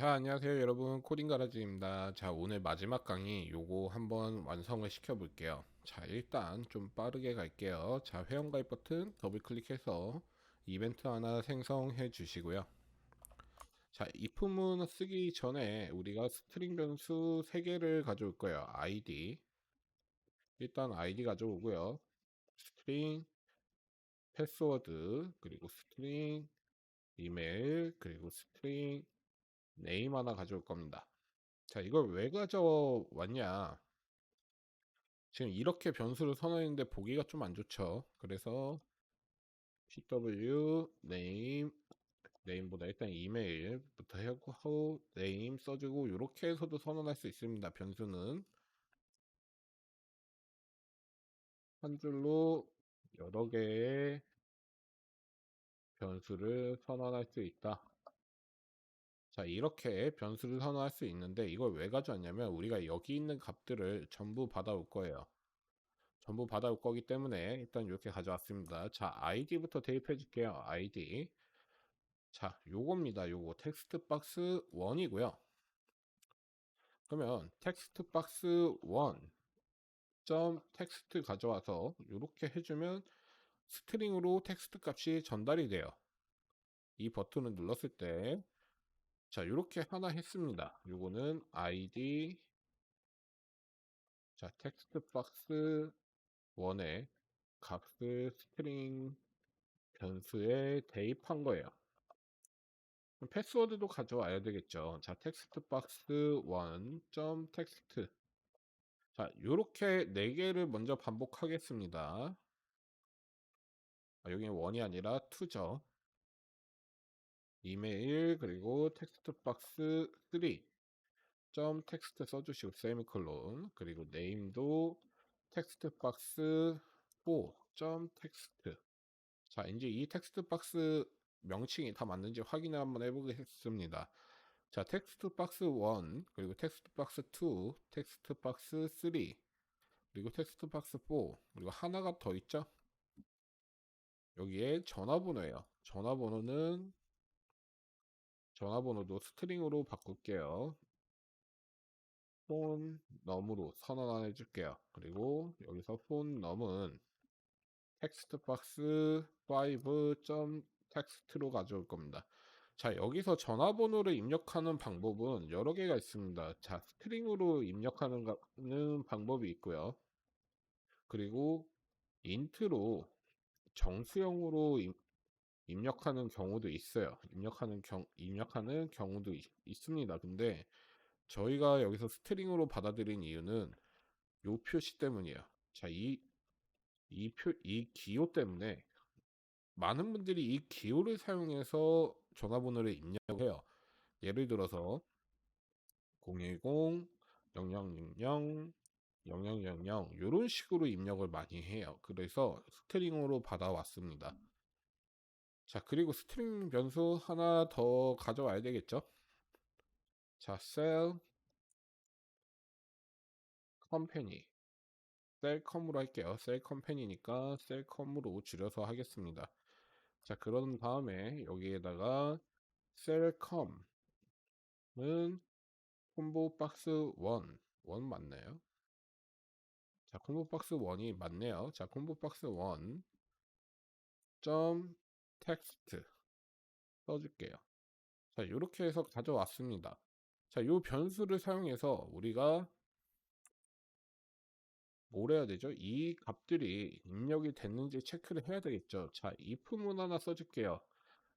자, 안녕하세요, 여러분. 코딩 가라지입니다. 자, 오늘 마지막 강의 요거 한번 완성을 시켜 볼게요. 자, 일단 좀 빠르게 갈게요. 자, 회원가입 버튼 더블 클릭해서 이벤트 하나 생성해 주시고요. 자, if문 쓰기 전에 우리가 스트링 변수 3개를 가져올 거예요. id. 일단 id 가져오고요. 스트링 패스워드 그리고 스트링 이메일 그리고 스트링 네임 하나 가져올 겁니다. 자, 이걸 왜 가져왔냐? 지금 이렇게 변수를 선언했는데 보기가 좀 안 좋죠. 그래서 pw name name보다 일단 이메일부터 하고 name 써주고 이렇게 해서도 선언할 수 있습니다. 변수는 한 줄로 여러 개의 변수를 선언할 수 있다. 자, 이렇게 변수를 선언할 수 있는데 이걸 왜 가져왔냐면 우리가 여기 있는 값들을 전부 받아올 거예요. 전부 받아올 거기 때문에 일단 이렇게 가져왔습니다. 자, id부터 대입해 줄게요. id. 자, 요겁니다. 요거 텍스트 박스 1이고요. 그러면 텍스트 박스 1 점 텍스트 가져와서 이렇게 해주면 스트링으로 텍스트 값이 전달이 돼요. 이 버튼을 눌렀을 때 자, 이렇게 하나 했습니다. 요거는 id 자, 텍스트 박스 1에 값을 스트링 변수에 대입한 거예요. 패스워드도 가져와야 되겠죠. 자, 텍스트 박스 1점 텍스트. 자, 요렇게 네 개를 먼저 반복하겠습니다. 아, 여기는 1이 아니라 2죠. 이메일 그리고 텍스트 박스 3. 점 텍스트 써주시고 세미콜론 그리고 네임도 텍스트 박스 4. 점 텍스트 자 이제 이 텍스트 박스 명칭이 다 맞는지 확인을 한번 해보겠습니다 자 텍스트 박스 1 그리고 텍스트 박스 2 텍스트 박스 3 그리고 텍스트 박스 4 그리고 하나가 더 있죠 여기에 전화번호예요 전화번호는 전화번호도 스트링으로 바꿀게요 폰 넘으로 선언 해줄게요 그리고 여기서 폰 넘은 텍스트 박스 5점 텍스트로 가져올 겁니다. 자, 여기서 전화번호를 입력하는 방법은 여러 개가 있습니다. 자, 스트링으로 입력하는 방법이 있고요. 그리고 인트로 정수형으로 입력하는 경우도 있어요. 입력하는 경, 입력하는 경우도 있, 있습니다. 근데 저희가 여기서 스트링으로 받아들인 이유는 요 표시 때문이에요. 자, 이, 이 표, 이 기호 때문에 많은 분들이 이 기호를 사용해서 전화번호를 입력해요. 예를 들어서 010 0000 0000 이런 식으로 입력을 많이 해요. 그래서 스트링으로 받아왔습니다. 자, 그리고 스트링 변수 하나 더 가져와야 되겠죠? 자, sell company 셀컴으로 할게요. 셀컴팬이니까 셀컴으로 줄여서 하겠습니다. 자, 그런 다음에 여기에다가 셀컴은 콤보 박스 1, 1 맞나요? 자, 콤보 박스 1이 맞네요. 자, 콤보 박스 1 점 텍스트 써줄게요. 자, 이렇게 해서 가져왔습니다. 자, 이 변수를 사용해서 우리가 뭘 해야 되죠? 이 값들이 입력이 됐는지 체크를 해야 되겠죠. 자, if문 하나 써줄게요.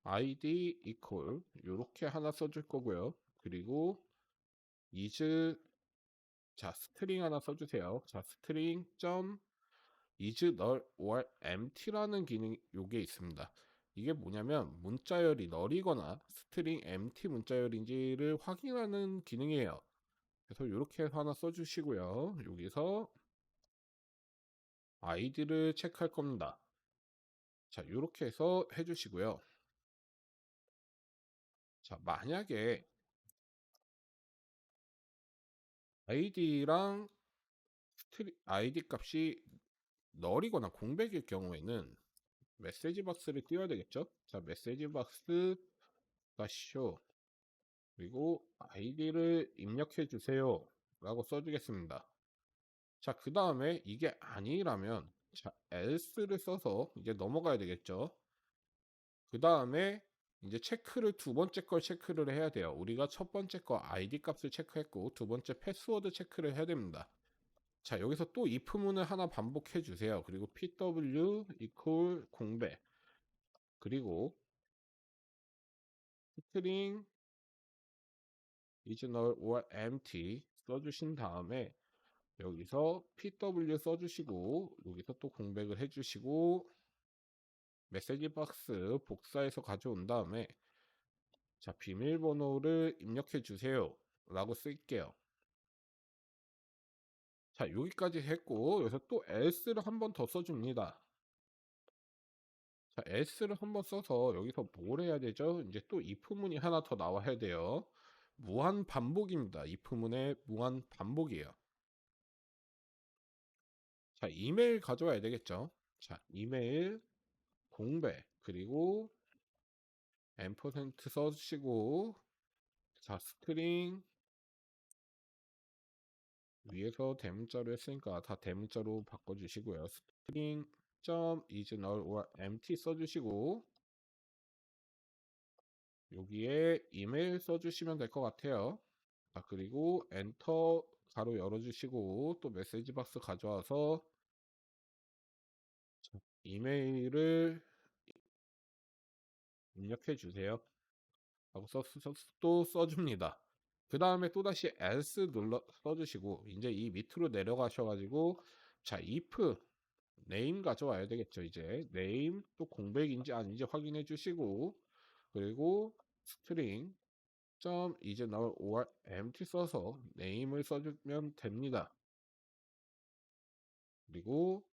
id equal 요렇게 하나 써줄 거고요. 그리고 is 자 스트링 하나 써주세요. 자 스트링 점 is null or empty라는 기능 요게 있습니다. 이게 뭐냐면 문자열이 널이거나 스트링 empty 문자열인지를 확인하는 기능이에요. 그래서 이렇게 하나 써주시고요. 여기서 아이디를 체크할 겁니다. 자, 이렇게 해서 해주시고요. 자, 만약에 아이디랑 스트리, 아이디 값이 널이거나 공백일 경우에는 메시지 박스를 띄워야 되겠죠? 자, 메시지 박스 가 쇼 그리고 아이디를 입력해 주세요 라고 써주겠습니다. 자, 그 다음에 이게 아니라면 자, else를 써서 이제 넘어가야 되겠죠. 그 다음에 이제 체크를 두 번째 걸 체크를 해야 돼요. 우리가 첫 번째 거 id 값을 체크했고 두 번째 패스워드 체크를 해야 됩니다. 자, 여기서 또 if문을 하나 반복해 주세요. 그리고 pw equal 공배. 그리고 string is null or empty 써주신 다음에 여기서 pw 써주시고 여기서 또 공백을 해주시고 메시지 박스 복사해서 가져온 다음에 자 비밀번호를 입력해 주세요. 라고 쓸게요 자 여기까지 했고 여기서 또 else를 한 번 더 써줍니다. 자 else를 한 번 써서 여기서 뭘 해야 되죠? 이제 또 if문이 하나 더 나와야 돼요. 무한 반복입니다. if문의 무한 반복이에요. 자 이메일 가져와야 되겠죠? 자 이메일 공배 그리고 앰퍼센트 써주시고 자 스트링 위에서 대문자로 했으니까 다 대문자로 바꿔주시고요 스트링 점 is null or empty 써주시고 여기에 이메일 써주시면 될 것 같아요 자 그리고 엔터 가로 열어주시고 또 메시지 박스 가져와서 이메일을 입력해 주세요. 하고 또 써줍니다. 그 다음에 또다시 else 눌러 써주시고 이제 이 밑으로 내려가셔가지고 자 if name 가져와야 되겠죠 이제 name 또 공백인지 아닌지 확인해 주시고 그리고 string 점 이제 null or empty 써서 name을 써주면 됩니다. 그리고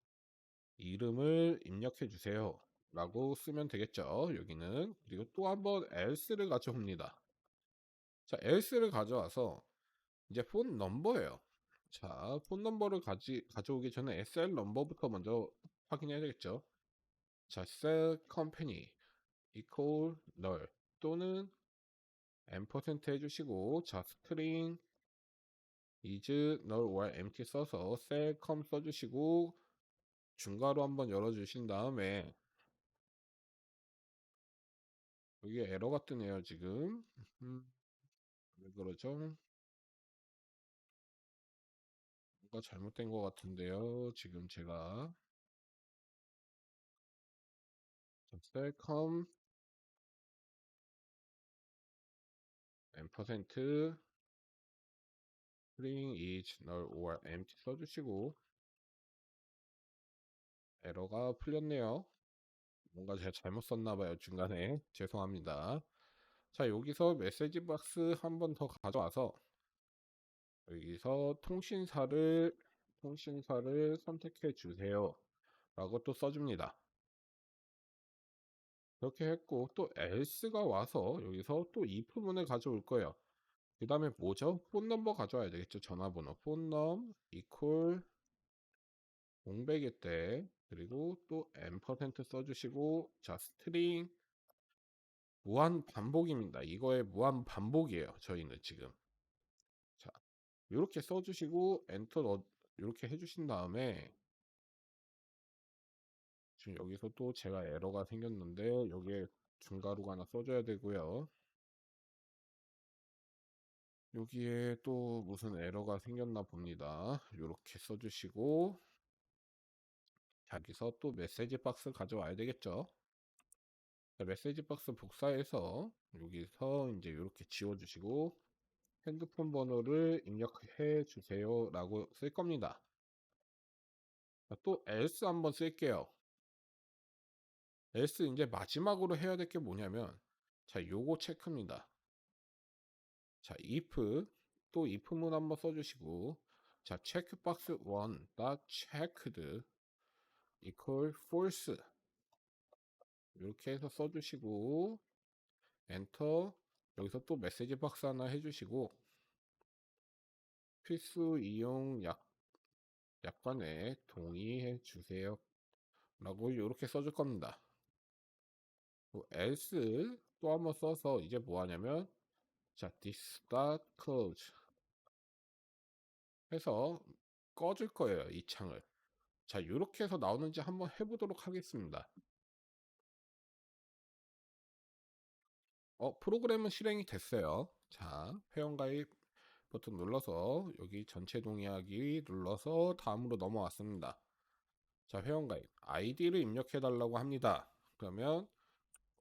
이름을 입력해 주세요. 라고 쓰면 되겠죠. 여기는. 그리고 또 한번 else를 가져옵니다. 자, else를 가져와서 이제 폰 넘버예요. 자, 폰 넘버를 가지, 가져오기 전에 SL 넘버부터 먼저 확인해야 되겠죠. 자, sell company equal null 또는 m% 해주시고 자, string is null or empty 써서 sell com 써주시고 중괄호 한번 열어주신 다음에 여기 에러가 뜨네요 지금 음, 왜 그러죠? 뭔가 잘못된 것 같은데요 지금 제가 셀컴 m% string is null or empty 써주시고 에러가 풀렸네요. 뭔가 제가 잘못 썼나봐요. 중간에. 죄송합니다. 자, 여기서 메시지 박스 한 번 더 가져와서 여기서 통신사를 통신사를 선택해 주세요. 라고 또 써줍니다. 그렇게 했고 또 else가 와서 여기서 또 if문을 가져올 거예요. 그 다음에 뭐죠? 폰 넘버 가져와야 되겠죠. 전화번호 폰넘 equal 공백일 때 그리고 또 m% 써주시고 자 스트링 무한 반복입니다. 이거의 무한 반복이에요. 저희는 지금 자 이렇게 써주시고 엔터 넣 이렇게 해주신 다음에 지금 여기서 또 제가 에러가 생겼는데 여기에 중괄호가 하나 써줘야 되고요. 여기에 또 무슨 에러가 생겼나 봅니다. 이렇게 써주시고 여기서 또 메시지 박스 가져와야 되겠죠. 메시지 박스 복사해서 여기서 이제 이렇게 지워주시고 핸드폰 번호를 입력해 주세요 라고 쓸 겁니다. 또 else 한번 쓸게요. else 이제 마지막으로 해야 될 게 뭐냐면 자 요거 체크입니다. 자 if 또 if문 한번 써주시고 자 체크박스 1 dot checked equal false 이렇게 해서 써주시고 엔터 여기서 또 메시지 박스 하나 해주시고 필수 이용 약 약관에 동의해 주세요 라고 이렇게 써줄 겁니다 else 또 한번 써서 이제 뭐 하냐면 자, this dot close 해서 꺼줄 거예요, 이 창을. 자, 이렇게 해서 나오는지 한번 해보도록 하겠습니다. 어, 프로그램은 실행이 됐어요. 자, 회원가입 버튼 눌러서 여기 전체 동의하기 눌러서 다음으로 넘어왔습니다. 자, 회원가입 아이디를 입력해 달라고 합니다. 그러면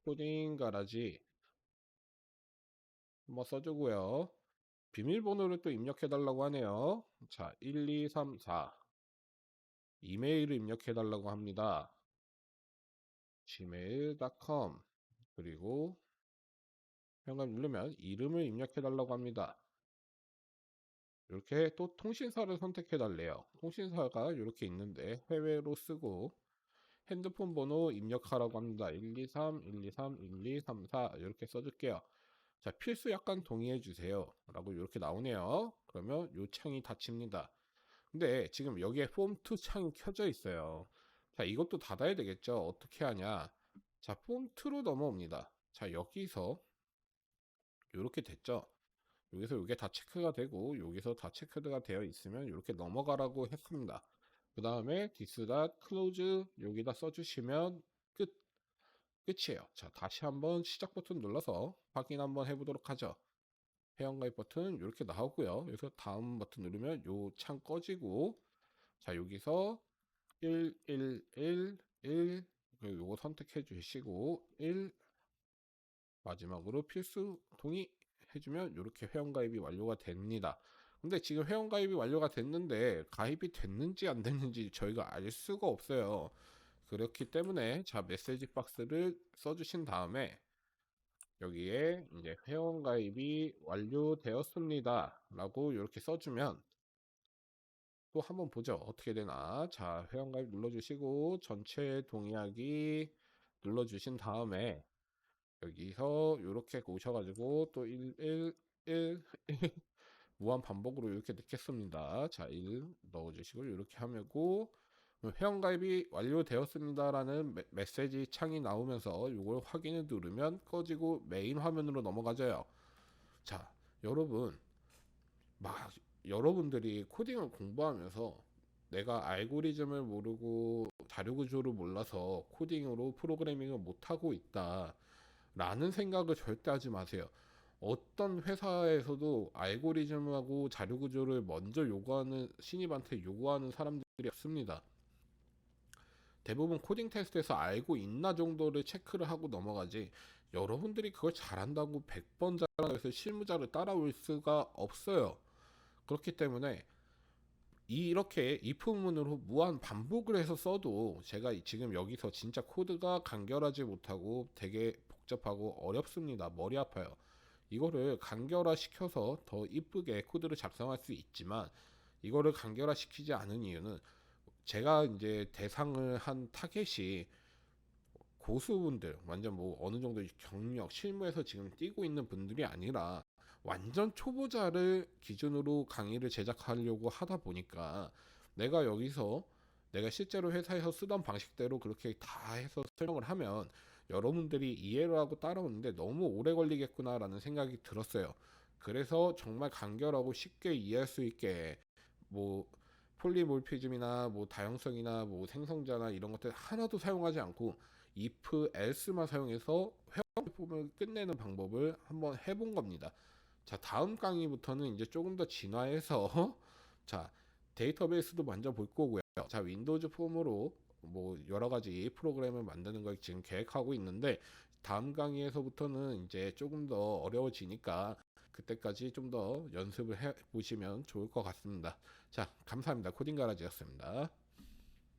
코딩 가라지 한번 써주고요. 비밀번호를 또 입력해 달라고 하네요. 자, 1, 2, 3, 4 이메일을 입력해 달라고 합니다. gmail.com 그리고 현관 누르면 이름을 입력해 달라고 합니다. 이렇게 또 통신사를 선택해 달래요. 통신사가 이렇게 있는데 해외로 쓰고 핸드폰 번호 입력하라고 합니다. 123, 123, 1234 이렇게 써줄게요. 자, 필수 약관 동의해 주세요. 라고 이렇게 나오네요. 그러면 요 창이 닫힙니다. 근데 지금 여기에 폼2 창이 켜져 있어요. 자, 이것도 닫아야 되겠죠. 어떻게 하냐. 자, 폼2로 넘어옵니다. 자, 여기서 이렇게 됐죠. 여기서 이게 다 체크가 되고 여기서 다 체크가 되어 있으면 이렇게 넘어가라고 했습니다. 그 다음에 디스다 클로즈 여기다 써주시면 끝 끝이에요. 자 다시 한번 시작 버튼 눌러서 확인 한번 해보도록 하죠. 회원가입 버튼 이렇게 나오고요. 여기서 다음 버튼 누르면 요 창 꺼지고 자 여기서 1, 1, 1, 1 그리고 요거 선택해 주시고 1 마지막으로 필수 동의 해주면 이렇게 회원가입이 완료가 됩니다. 근데 지금 회원가입이 완료가 됐는데 가입이 됐는지 안 됐는지 저희가 알 수가 없어요. 그렇기 때문에 자 메시지 박스를 써주신 다음에 여기에 이제 회원가입이 완료되었습니다. 라고 이렇게 써주면 또 한번 보죠. 어떻게 되나. 자, 회원가입 눌러주시고 전체 동의하기 눌러주신 다음에 여기서 이렇게 오셔가지고 또 1, 1, 1, 1 무한 반복으로 이렇게 넣겠습니다. 자, 1 넣어주시고 이렇게 하면고 회원가입이 완료되었습니다라는 메, 메시지 창이 나오면서 이걸 확인을 누르면 꺼지고 메인 화면으로 넘어가져요. 자, 여러분 막 여러분들이 코딩을 공부하면서 내가 알고리즘을 모르고 자료 구조를 몰라서 코딩으로 프로그래밍을 못하고 있다. 라는 생각을 절대 하지 마세요. 어떤 회사에서도 알고리즘하고 자료 구조를 먼저 요구하는 신입한테 요구하는 사람들이 없습니다. 대부분 코딩 테스트에서 알고 있나 정도를 체크를 하고 넘어가지 여러분들이 그걸 잘한다고 100번 잘해서 실무자를 따라올 수가 없어요. 그렇기 때문에 이렇게 if문으로 무한 반복을 해서 써도 제가 지금 여기서 진짜 코드가 간결하지 못하고 되게 복잡하고 어렵습니다. 머리 아파요. 이거를 간결화 시켜서 더 이쁘게 코드를 작성할 수 있지만 이거를 간결화 시키지 않은 이유는 제가 이제 대상을 한 타겟이 고수분들 완전 뭐 어느 정도 경력 실무에서 지금 뛰고 있는 분들이 아니라 완전 초보자를 기준으로 강의를 제작하려고 하다 보니까 내가 여기서 내가 실제로 회사에서 쓰던 방식대로 그렇게 다 해서 설명을 하면 여러분들이 이해를 하고 따라오는데 너무 오래 걸리겠구나라는 생각이 들었어요. 그래서 정말 간결하고 쉽게 이해할 수 있게 뭐 폴리몰피즘이나 뭐 다양성이나 뭐 생성자나 이런 것들 하나도 사용하지 않고 if, else만 사용해서 회화법을 끝내는 방법을 한번 해본 겁니다. 자, 다음 강의부터는 이제 조금 더 진화해서 자, 데이터베이스도 먼저 볼 거고요. 자, 윈도우즈 폼으로 뭐 여러 가지 프로그램을 만드는 걸 지금 계획하고 있는데 다음 강의에서부터는 이제 조금 더 어려워지니까 그때까지 좀 더 연습을 해 보시면 좋을 것 같습니다. 자, 감사합니다. 코딩 가라지였습니다.